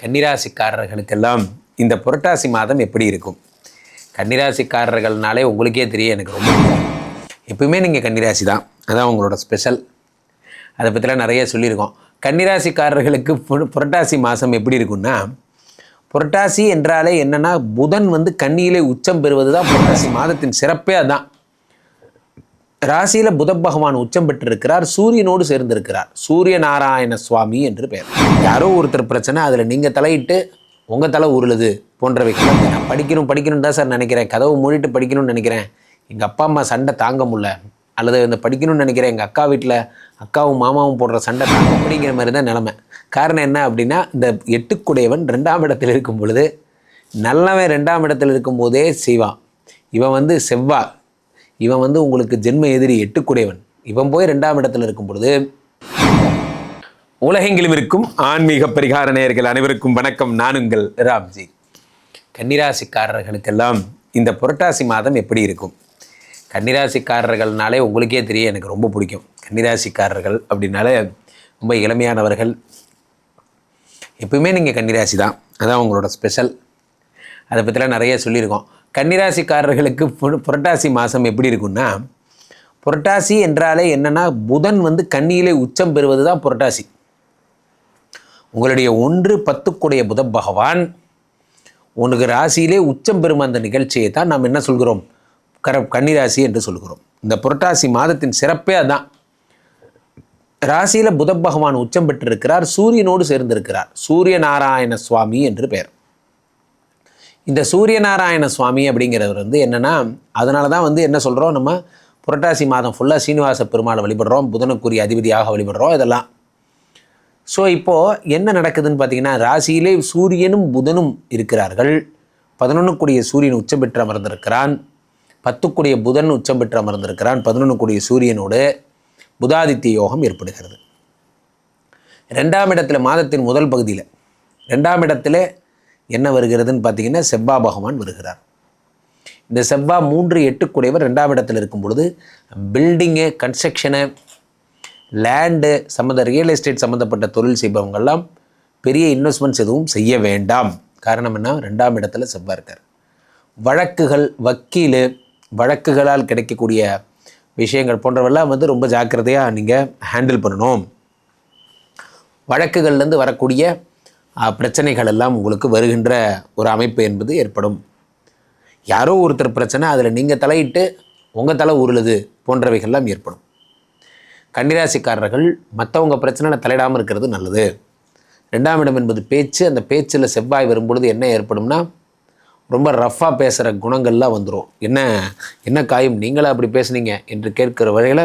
கன்னிராசிக்காரர்களுக்கெல்லாம் இந்த புரட்டாசி மாதம் எப்படி இருக்கும்? கன்னிராசிக்காரர்கள்னாலே உங்களுக்கே தெரியும் எனக்கு ரொம்ப பிடிக்கும். எப்பவுமே நீங்கள் கன்னிராசி தான். அதான் உங்களோட ஸ்பெஷல் அதை பற்றிலாம் நிறைய சொல்லியிருக்கோம். கன்னிராசிக்காரர்களுக்கு புரட்டாசி மாதம் எப்படி இருக்கும்னா புரட்டாசி என்றாலே என்னன்னா புதன் வந்து கன்னியிலே உச்சம் பெறுவது தான் புரட்டாசி மாதத்தின் சிறப்பே அதான். ராசியில் புத பகவான் உச்சம் பெற்றிருக்கிறார் சூரியனோடு சேர்ந்திருக்கிறார். சூரிய நாராயண சுவாமி என்று பெயர். யாரோ ஒருத்தர் பிரச்சனை அதில் நீங்கள் தலையிட்டு உங்கள் தலை உருளுது போன்றவை நான் படிக்கணும் படிக்கணும் தான் சார் நினைக்கிறேன். கதவு மூடிட்டு படிக்கணும்னு நினைக்கிறேன். எங்கள் அப்பா அம்மா சண்டை தாங்க முடில அல்லது இந்த படிக்கணும்னு நினைக்கிறேன். எங்கள் அக்கா வீட்டில் அக்காவும் மாமாவும் போடுற சண்டை தாங்க அப்படிங்கிற மாதிரி தான் நிலமை. காரணம் என்ன அப்படின்னா இந்த எட்டுக்குடையவன் ரெண்டாம் இடத்தில் இருக்கும் பொழுது நல்லவன் ரெண்டாம் இடத்தில் இருக்கும்போதே செய்வான். இவன் வந்து செவ்வா இவன் வந்து உங்களுக்கு ஜென்ம எதிரி எட்டுக்குடையவன். இவன் போய் ரெண்டாம் இடத்துல இருக்கும் பொழுது உலகெங்கிலும் இருக்கும் ஆன்மீக பரிகார நேயர்கள் அனைவருக்கும் வணக்கம். நான் உங்கள் ராம்ஜி. கன்னிராசிக்காரர்களுக்கெல்லாம் இந்த புரட்டாசி மாதம் எப்படி இருக்கும்? கன்னிராசிக்காரர்கள்னாலே உங்களுக்கே தெரியும் எனக்கு ரொம்ப பிடிக்கும். கன்னிராசிக்காரர்கள் அப்படின்னாலே ரொம்ப இளமையானவர்கள். எப்பவுமே நீங்கள் கன்னிராசி தான். அதான் உங்களோட ஸ்பெஷல். அதை பற்றிலாம் நிறைய சொல்லியிருக்கோம். கன்னிராசிக்காரர்களுக்கு புரட்டாசி மாதம் எப்படி இருக்கும்னா புரட்டாசி என்றாலே என்னன்னா புதன் வந்து கண்ணியிலே உச்சம் பெறுவது தான் புரட்டாசி. உங்களுடைய ஒன்று பத்துக்குடைய புத பகவான். உனக்கு ராசியிலே உச்சம் பெறும் அந்த நிகழ்ச்சியை தான் நாம் என்ன சொல்கிறோம்? கர கன்னிராசி என்று சொல்கிறோம். இந்த புரட்டாசி மாதத்தின் சிறப்பே அதான். ராசியில் புத பகவான் உச்சம் பெற்றிருக்கிறார் சூரியனோடு சேர்ந்திருக்கிறார். சூரிய நாராயண சுவாமி என்று பெயர். இந்த சூரிய நாராயண சுவாமி அப்படிங்கிறவர் வந்து என்னென்னா அதனால தான் வந்து என்ன சொல்கிறோம் நம்ம புரட்டாசி மாதம் ஃபுல்லாக சீனிவாச பெருமாளை வழிபடுறோம் புதனுக்குரிய அதிபதியாக வழிபடுறோம் இதெல்லாம். ஸோ இப்போது என்ன நடக்குதுன்னு பார்த்தீங்கன்னா ராசியிலே சூரியனும் புதனும் இருக்கிறார்கள். பதினொன்றுக்குடிய சூரியன் உச்சம் பெற்று அமர்ந்திருக்கிறான். பத்துக்குடிய புதன் உச்சம் பெற்று அமர்ந்திருக்கிறான். பதினொன்றுக்குரிய சூரியனோடு புதாதித்ய யோகம் ஏற்படுகிறது. ரெண்டாம் இடத்துல மாதத்தின் முதல் பகுதியில் ரெண்டாம் இடத்துல என்ன வருகிறதுன்னு பார்த்தீங்கன்னா செவ்வா பகவான் வருகிறார். இந்த செவ்வா மூன்று எட்டுக்குடையவர் ரெண்டாம் இடத்துல இருக்கும் பொழுது பில்டிங்கு கன்ஸ்ட்ரக்ஷனு லேண்டு சம்மந்த ரியல் எஸ்டேட் சம்மந்தப்பட்ட தொழில் செய்பவங்கெல்லாம் பெரிய இன்வெஸ்ட்மெண்ட்ஸ் எதுவும் செய்ய வேண்டாம். காரணம் என்ன? ரெண்டாம் இடத்துல செவ்வாய் இருக்கார். வழக்குகள் வக்கீல் வழக்குகளால் கிடைக்கக்கூடிய விஷயங்கள் போன்றவெல்லாம் வந்து ரொம்ப ஜாக்கிரதையாக நீங்கள் ஹேண்டில் பண்ணணும். வழக்குகள்லேருந்து வரக்கூடிய பிரச்சனைகள் எல்லாம் உங்களுக்கு வருகின்ற ஒரு அமைப்பு என்பது ஏற்படும். யாரோ ஒருத்தர் பிரச்சனை அதில் நீங்கள் தலையிட்டு உங்கள் தலை உருளுது போன்றவைகள்லாம் ஏற்படும். கன்னிராசிக்காரர்கள் மற்றவங்க பிரச்சனை தலையிடாமல் இருக்கிறது நல்லது. ரெண்டாம் இடம் என்பது பேச்சு. அந்த பேச்சில் செவ்வாய் வரும்பொழுது என்ன ஏற்படும்னா ரொம்ப ரஃப்பாக பேசுகிற குணங்கள்லாம் வந்துடும் என்ன என்ன காயும்? நீங்களே அப்படி பேசுனீங்க என்று கேட்குற வரையில்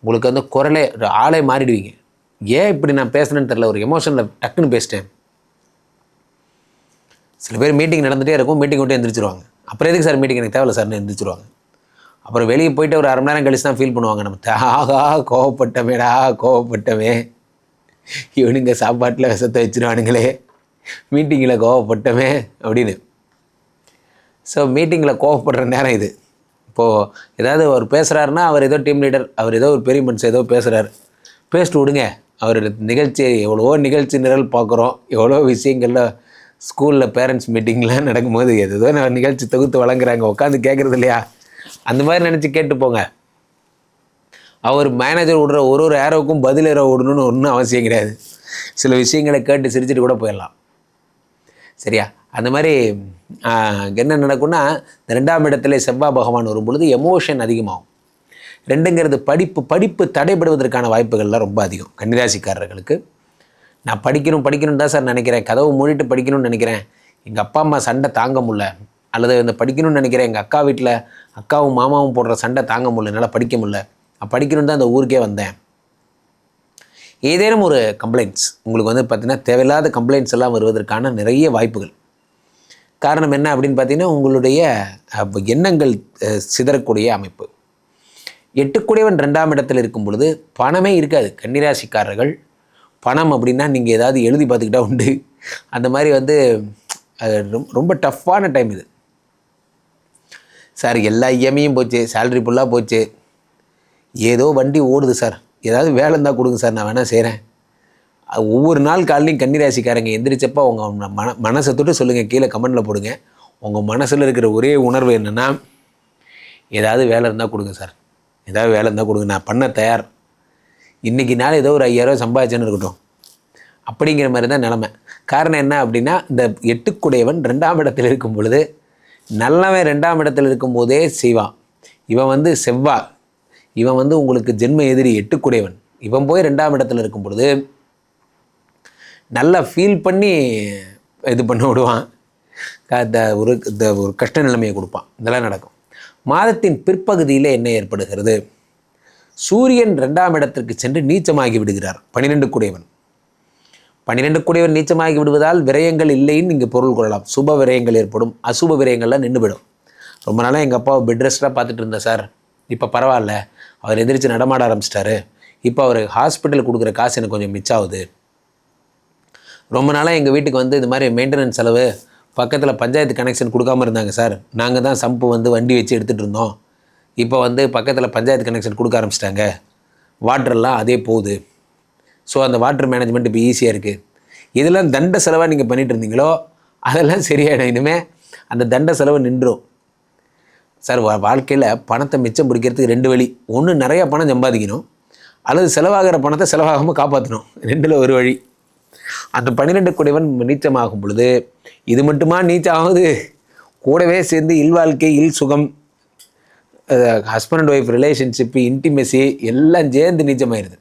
உங்களுக்கு வந்து குரலே ஆளே மாறிடுவீங்க. ஏன் இப்படி நான் பேசுனேன்னு தெரில ஒரு எமோஷனில் டக்குன்னு பேசிட்டேன். சில பேர் மீட்டிங் நடந்துகிட்டே இருக்கும். மீட்டிங் விட்டு எந்திரிச்சிருவாங்க. அப்புறம் எதுக்கு சார் மீட்டிங் எனக்கு தேவையில்ல சார்னு எந்திரிச்சிருவாங்க. அப்புறம் வெளியே போயிட்டு ஒரு அரை மணி நேரம் கழிச்சு தான் ஃபீல் பண்ணுவாங்க நம்ம. த- ஆகா கோவப்பட்டமேடா கோவப்பட்டமே இவனுங்க சாப்பாட்டில் விசத்தை வச்சிருவானுங்களே. மீட்டிங்கில் கோவப்பட்டமே அப்படின்னு. ஸோ மீட்டிங்கில் கோவப்படுற நேரம் இது. இப்போது ஏதாவது அவர் பேசுகிறாருன்னா அவர் ஏதோ டீம் லீடர் அவர் ஏதோ ஒரு பெரிய மனுஷன் ஏதோ பேசுகிறாரு பேசிட்டு விடுங்க. அவர் நிகழ்ச்சி எவ்வளவோ நிகழ்ச்சி நிரல் பார்க்குறோம். எவ்வளோ விஷயங்கள்ல ஸ்கூலில் பேரண்ட்ஸ் மீட்டிங்லாம் நடக்கும்போது எதோ நான் நிகழ்ச்சி தொகுத்து வழங்குறாங்க. உட்காந்து கேட்குறது இல்லையா? அந்த மாதிரி நினச்சி கேட்டு போங்க. அவர் மேனேஜர் விடுற ஒரு ஒரு ஏரோவுக்கும் பதில் ஏரோ விடணும்னு ஒன்றும் அவசியம் கிடையாது. சில விஷயங்களை கேட்டு சிரிச்சுட்டு கூட போயிடலாம். சரியா? அந்த மாதிரி என்ன நடக்கும்னா இந்த ரெண்டாம் இடத்துல செவ்வாய் பகவான் வரும் பொழுது எமோஷன் அதிகமாகும். ரெண்டுங்கிறது படிப்பு படிப்பு தடைபடுவதற்கான வாய்ப்புகள்லாம் ரொம்ப அதிகம். கன்னிராசிக்காரர்களுக்கு. நான் படிக்கணும் படிக்கணும் தான் சார் நினைக்கிறேன். கதவு மூடிட்டு படிக்கணும்னு நினைக்கிறேன். எங்கள் அப்பா அம்மா சண்டை தாங்க முடில அல்லது இந்த படிக்கணும்னு நினைக்கிறேன். எங்கள் அக்கா வீட்டில் அக்காவும் மாமாவும் போடுற சண்டை தாங்க முடியல என்னால் படிக்க முடியல. படிக்கணும்னு தான் இந்த ஊருக்கே வந்தேன். ஏதேனும் ஒரு கம்ப்ளைண்ட்ஸ் உங்களுக்கு வந்து பார்த்திங்கன்னா தேவையில்லாத கம்ப்ளைண்ட்ஸ் எல்லாம் வருவதற்கான நிறைய வாய்ப்புகள். காரணம் என்ன அப்படின்னு பார்த்தீங்கன்னா உங்களுடைய எண்ணங்கள் சிதறக்கூடிய அமைப்பு. எட்டுக்குடையவன் ரெண்டாம் இடத்தில் இருக்கும் பொழுது பணமே இருக்காது. கன்னிராசிக்காரர்கள் பணம் அப்படின்னா நீங்கள் ஏதாவது எழுதி பார்த்துக்கிட்டா உண்டு. அந்த மாதிரி வந்து அது ரொம்ப டஃப்பான டைம் இது. சார் எல்லா இஎம்ஐயும் போச்சு சேல்ரி ஃபுல்லாக போச்சு. ஏதோ வண்டி ஓடுது சார். ஏதாவது வேலை இருந்தால் கொடுங்க சார் நான் வேணால் செய்கிறேன் ஒவ்வொரு நாள் காலையும் கன்னிராசிக்காரங்க எந்திரிச்சப்போ உங்கள் மன மனசை தொட்டு சொல்லுங்கள் கீழே கமெண்டில் போடுங்க. உங்கள் மனசில் இருக்கிற ஒரே உணர்வு என்னென்னா ஏதாவது வேலை இருந்தால் கொடுங்க சார். ஏதாவது வேலை இருந்தால் கொடுங்க நான் பண்ண தயார். இன்றைக்கி நாள் ஏதோ ஒரு ஐயாயிரம் சம்பாதிச்சேன்னு இருக்கட்டும். அப்படிங்கிற மாதிரி தான் நிலமை. காரணம் என்ன அப்படின்னா இந்த எட்டுக்குடையவன் ரெண்டாம் இடத்தில் இருக்கும் பொழுது நல்லவன் ரெண்டாம் இடத்தில் இருக்கும்போதே செய்வான் இவன் வந்து செவ்வா இவன் வந்து உங்களுக்கு ஜென்ம எதிரி எட்டுக்குடையவன். இவன் போய் ரெண்டாம் இடத்துல இருக்கும் பொழுது நல்லா ஃபீல் பண்ணி இது பண்ண விடுவான். ஒரு இந்த ஒரு கஷ்ட நிலைமையை கொடுப்பான். இதெல்லாம் நடக்கும். மாதத்தின் பிற்பகுதியில் என்ன ஏற்படுகிறது? சூரியன் ரெண்டாம் இடத்திற்கு சென்று நீச்சமாகி விடுகிறார். பன்னிரெண்டு குடையவன் பன்னிரெண்டு கூடியவர் நீச்சமாகி விடுவதால் விரயங்கள் இல்லைன்னு நீங்கள் பொருள் கொள்ளலாம். சுப விரயங்கள் ஏற்படும். அசுப விரயங்கள்லாம் நின்றுவிடும் ரொம்ப நாளாக எங்கள் அப்பாவை பெட் ரெஸ்ட்டாக பார்த்துட்டு இருந்தேன் சார். இப்போ பரவாயில்ல. அவர் எதிர்த்து நடமாட ஆரம்பிச்சிட்டாரு. இப்போ அவர் ஹாஸ்பிட்டல் கொடுக்குற காசு எனக்கு கொஞ்சம் மிச்சாகுது ரொம்ப நாளாக எங்கள் வீட்டுக்கு வந்து இது மாதிரி மெயின்டெனன்ஸ் செலவு பக்கத்தில் பஞ்சாயத்து கனெக்ஷன் கொடுக்காம இருந்தாங்க சார். நாங்கள் தான் சம்பு வந்து வண்டி வச்சு எடுத்துகிட்டு இருந்தோம். இப்போ வந்து பக்கத்தில் பஞ்சாயத்து கனெக்ஷன் கொடுக்க ஆரம்பிச்சிட்டாங்க. வாட்டர்லாம் அதே போகுது. ஸோ அந்த வாட்டர் மேனேஜ்மெண்ட் இப்போ ஈஸியாக இருக்குது இதெல்லாம் தண்ட செலவாக நீங்கள் பண்ணிகிட்டு இருந்தீங்களோ அதெல்லாம் சரியாயிடும். இனிமேல் அந்த தண்ட செலவு நின்றும். சார் வா வாழ்க்கையில் பணத்தை மிச்சம் பிடிக்கிறதுக்கு ரெண்டு வழி. ஒன்று நிறையா பணம் சம்பாதிக்கணும். அல்லது செலவாகிற பணத்தை செலவாகாமல் காப்பாற்றணும் ரெண்டில் ஒரு வழி. அந்த பன்னிரெண்டு குடைவன் நீச்சமாகும் பொழுது இது மட்டுமா நீச்சமாகுது கூடவே சேர்ந்து இல்வாழ்க்கை இல் சுகம் husband and wife relationship intimacy எல்லாம் சேர்ந்து நீச்சமாயிருது.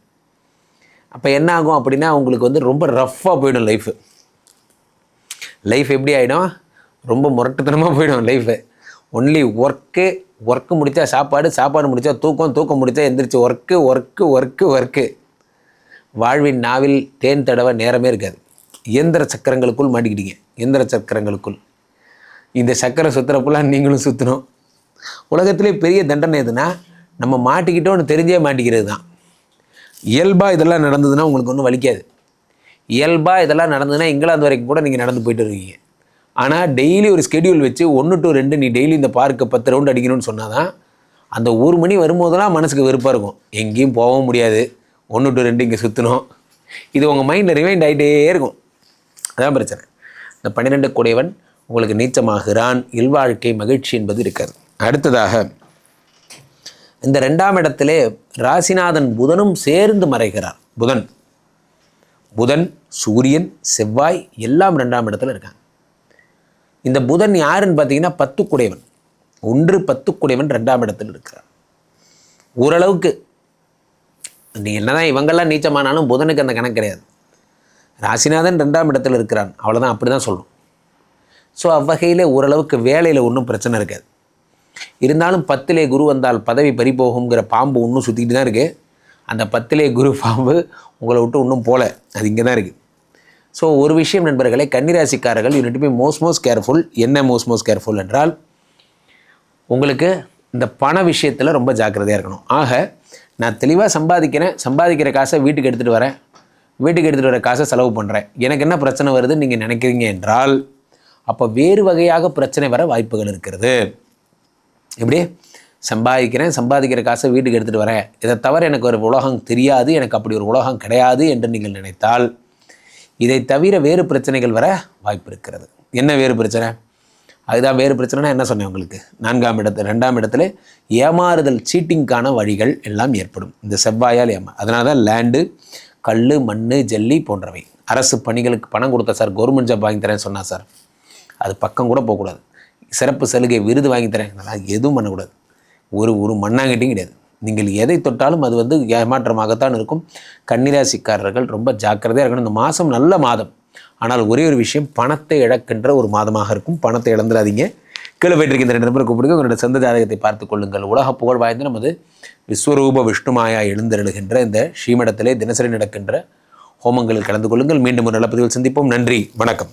அப்போ என்ன ஆகும் அப்படின்னா உங்களுக்கு வந்து ரொம்ப ரஃப்பாக போயிடும் லைஃபு லைஃப் எப்படி ஆகிடும் ரொம்ப முரட்டுத்தனமாக போயிடும் லைஃபு ஒன்லி ஒர்க்கு ஒர்க்கு முடித்தா சாப்பாடு சாப்பாடு முடித்தா தூக்கம் தூக்கம் முடித்தா எந்திரிச்சு ஒர்க்கு ஒர்க்கு ஒர்க்கு ஒர்க்கு வாழ்வின் நாவில் தேன் தடவை நேரமே இருக்காது. இயந்திர சக்கரங்களுக்குள் மாட்டிக்கிட்டீங்க. இயந்திர சக்கரங்களுக்குள். இந்த சக்கரம் சுற்றுறப்பெல்லாம் நீங்களும் சுற்றணும் உலகத்திலே பெரிய தண்டனை எதுனா நம்ம மாட்டிக்கிட்டோன்னு தெரிஞ்சே மாட்டிக்கிறது தான் இயல்பாக இதெல்லாம் நடந்ததுன்னா உங்களுக்கு ஒன்றும் வலிக்காது. இயல்பாக இதெல்லாம் நடந்ததுன்னா இங்கிலாந்து வரைக்கும் கூட நீங்கள் நடந்து போயிட்டு இருக்கீங்க ஆனால் டெய்லி ஒரு ஸ்கெடியூல் வச்சு ஒன்று டு ரெண்டு நீ டெய்லி இந்த பார்க்கை பத்து ரவுண்டு அடிக்கணும்னு சொன்னால் தான் அந்த ஒரு மணி வரும்போதெல்லாம் மனசுக்கு வெறுப்பாக இருக்கும். எங்கேயும் போகவும் முடியாது. ஒன்று டு ரெண்டு இங்கே சுற்றணும் இது உங்கள் மைண்டில் ரிமைண்ட் ஆகிட்டே இருக்கும். அதான் பிரச்சனை. இந்த பன்னிரெண்டு குடைவன் உங்களுக்கு நீச்சமாகிறான். இல்வாழ்க்கை மகிழ்ச்சி என்பது இருக்காது. அடுத்ததாக இந்த ரெண்டாம் இடத்திலே ராசிநாதன் புதனும் சேர்ந்து மறைகிறார். புதன். புதன் சூரியன் செவ்வாய் எல்லாம் ரெண்டாம் இடத்துல இருக்காங்க. இந்த புதன் யாருன்னு பார்த்தீங்கன்னா பத்துக்குடையவன். ஒன்று பத்துக்குடையவன் ரெண்டாம் இடத்தில் இருக்கிறார். ஓரளவுக்கு நீ என்னதான் இவங்கெல்லாம் நீச்சமானாலும் புதனுக்கு அந்த கணக்கு கிடையாது. ராசிநாதன் ரெண்டாம் இடத்துல இருக்கிறான். அவ்வளோதான் அப்படி தான் சொல்லணும் ஸோ அவ்வகையில் ஓரளவுக்கு வேலையில் ஒன்றும் பிரச்சனை இருக்காது. இருந்தாலும் பத்திலே குரு வந்தால் பதவி பறிபோகுங்கிற பாம்பு இன்னும் சுற்றிக்கிட்டு தான் இருக்குது அந்த பத்திலே குரு பாம்பு உங்களை விட்டு இன்னும் போல. அது இங்கே தான் இருக்குது ஸோ ஒரு விஷயம் நண்பர்களே கன்னிராசிக்காரர்கள் you need be most most careful என்ன மோஸ்ட் மோஸ்ட் கேர்ஃபுல் என்றால் உங்களுக்கு இந்த பண விஷயத்தில் ரொம்ப ஜாக்கிரதையாக இருக்கணும். ஆக நான் தெளிவாக சம்பாதிக்கிறேன் சம்பாதிக்கிற காசை வீட்டுக்கு எடுத்துகிட்டு வரேன். வீட்டுக்கு எடுத்துகிட்டு வர காசை செலவு பண்ணுறேன் எனக்கு என்ன பிரச்சனை வருதுன்னு நீங்கள் நினைக்கிறீங்க என்றால் அப்போ வேறு வகையாக பிரச்சனை வர வாய்ப்புகள் இருக்கிறது. எப்படி? சம்பாதிக்கிறேன் சம்பாதிக்கிற காசை வீட்டுக்கு எடுத்துகிட்டு வரேன். இதை தவிர எனக்கு ஒரு உலகம் தெரியாது எனக்கு அப்படி ஒரு உலகம் கிடையாது என்று நீங்கள் நினைத்தால் இதை தவிர வேறு பிரச்சனைகள் வர வாய்ப்பு இருக்கிறது. என்ன வேறு பிரச்சனை? அதுதான் வேறு பிரச்சனைனா என்ன சொன்னேன் உங்களுக்கு? நான்காம் இடத்துல ரெண்டாம் இடத்துல ஏமாறுதல் சீட்டிங்க்கான வழிகள் எல்லாம் ஏற்படும். இந்த செவ்வாயால் ஏமா அதனால தான் லேண்டு கல் மண் ஜல்லி போன்றவை. அரசு பணிகளுக்கு பணம் கொடுத்த சார் கவர்மெண்ட் ஜாப் வாங்கி தரேன்னு சொன்னால் சார் அது பக்கம் கூட போகக்கூடாது. சிறப்பு சலுகை விருது வாங்கி தரேன். அதெல்லாம் எதுவும் பண்ணக்கூடாது. ஒரு ஒரு மண்ணாங்கட்டியும் கிடையாது. நீங்கள் எதை தொட்டாலும் அது வந்து ஏமாற்றமாகத்தான் இருக்கும். கன்னிராசிக்காரர்கள் ரொம்ப ஜாக்கிரதையாக இருக்கணும். இந்த மாதம் நல்ல மாதம். ஆனால் ஒரே ஒரு விஷயம் பணத்தை இழக்கின்ற ஒரு மாதமாக இருக்கும். பணத்தை இழந்துடாதீங்க. கீழே போயிட்டு இந்த ரெண்டு நம்பரை கூப்பிடுங்க. உங்களுடைய சொந்த ஜாதகத்தை பார்த்து கொள்ளுங்கள். உலக புகழ் வாய்ந்த நமது விஸ்வரூப விஷ்ணுமாயா எழுந்தருளுகின்ற இந்த ஸ்ரீமடத்திலே தினசரி நடக்கின்ற ஹோமங்களில் கலந்து கொள்ளுங்கள். மீண்டும் ஒரு நல்ல பதிவில் சந்திப்போம். நன்றி. வணக்கம்.